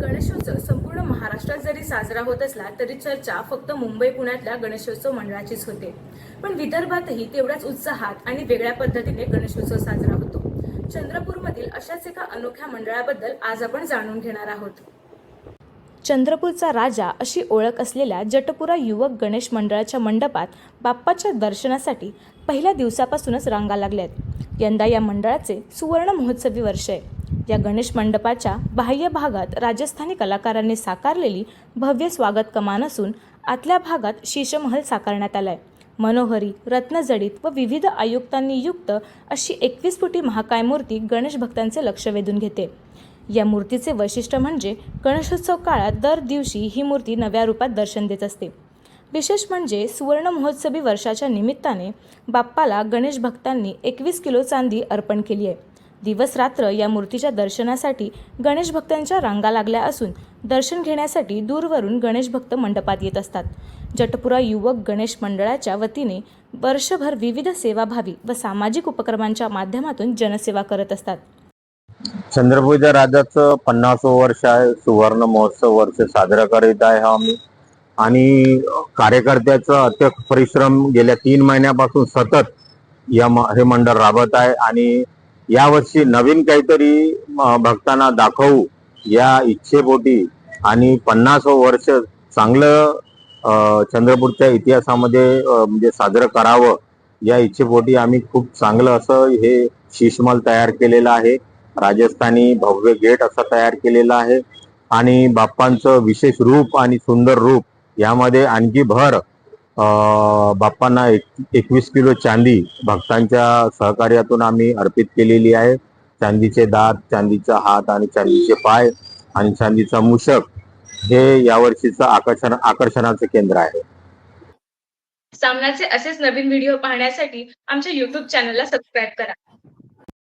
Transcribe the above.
गणेशोत्सव संपूर्ण महाराष्ट्रात जरी साजरा होत असला तरी चर्चा फक्त मुंबई पुण्यातल्या गणेशोत्सव मंडळाचीच होते. पण विदर्भातही तेवढ्याच उत्साहात आणि वेगळ्या पद्धतीने गणेशोत्सव साजरा होतो. चंद्रपूरमधील अशाच एका अनोख्या मंडळाबद्दल आज आपण जाणून घेणार आहोत. चंद्रपूरचा राजा अशी ओळख असलेल्या जटपुरा युवक गणेश मंडळाच्या मंडपात बाप्पाच्या दर्शनासाठी पहिल्या दिवसापासूनच रांगा लागल्या आहेत यंदा या मंडळाचे सुवर्ण महोत्सवी वर्ष आहे. या गणेश मंडपाच्या बाह्य भागात राजस्थानी कलाकारांनी साकारलेली भव्य स्वागत कमान असून आतल्या भागात शीशमहल साकारण्यात आलाय. मनोहरी रत्नजडित व विविध आयुक्तांनी युक्त अशी एकवीस फुटी महाकाय मूर्ती गणेश भक्तांचे लक्ष वेधून घेते. या मूर्तीचे वैशिष्ट्य म्हणजे गणेशोत्सव काळात दर दिवशी ही मूर्ती नव्या रूपात दर्शन देत असते. विशेष म्हणजे सुवर्ण महोत्सवी वर्षाच्या निमित्ताने बाप्पाला गणेश भक्तांनी एकवीस किलो चांदी अर्पण केली आहे. दिवसरात्र या मूर्तीच्या दर्शनासाठी गणेश भक्तांच्या रांगा लागल्या असून दर्शन घेण्यासाठी दूरवरून गणेश भक्त मंडपात येत असतात. जटपुरा युवक गणेश मंडळाच्या वतीने वर्षभर विविध सेवाभावी व सामाजिक उपक्रमांच्या माध्यमातून जनसेवा करत असतात. चंद्रपूरच्या राजाचं पन्नासवं वर्ष आहे. सुवर्ण महोत्सव वर्ष साजरा करीत आहे हा आम्ही. आणि कार्यकर्त्याचा अत्यंत परिश्रम गेल्या तीन महिन्यापासून सतत या हे मंडळ राबत आहे. आणि यावर्षी नवीन काहीतरी भक्तांना दाखवू या इच्छेपोटी आणि पन्नासवं वर्ष चांगलं चंद्रपूरच्या इतिहासामध्ये म्हणजे साजरं करावं या इच्छेपोटी आम्ही खूप चांगलं असं हे शिशमल तयार केलेलं आहे. राजस्थानी भव्य गेट असं तयार केलेलं आहे. आणि बाप्पांचं विशेष रूप आणि सुंदर रूप यामध्ये आणखी भर बाप्पांना एक एकवीस किलो चांदी भक्तांच्या सहकार्यातून आम्ही अर्पित केलेली आहे. चांदीचे दात चांदीचा हात आणि चांदीचे पाय आणि चांदीचा मूषक हे यावर्षीचं आकर्षण आकर्षणाचं केंद्र आहे. सामनाचे असेच नवीन व्हिडिओ पाहण्यासाठी आमच्या युट्यूब चॅनलला सबस्क्राईब करा.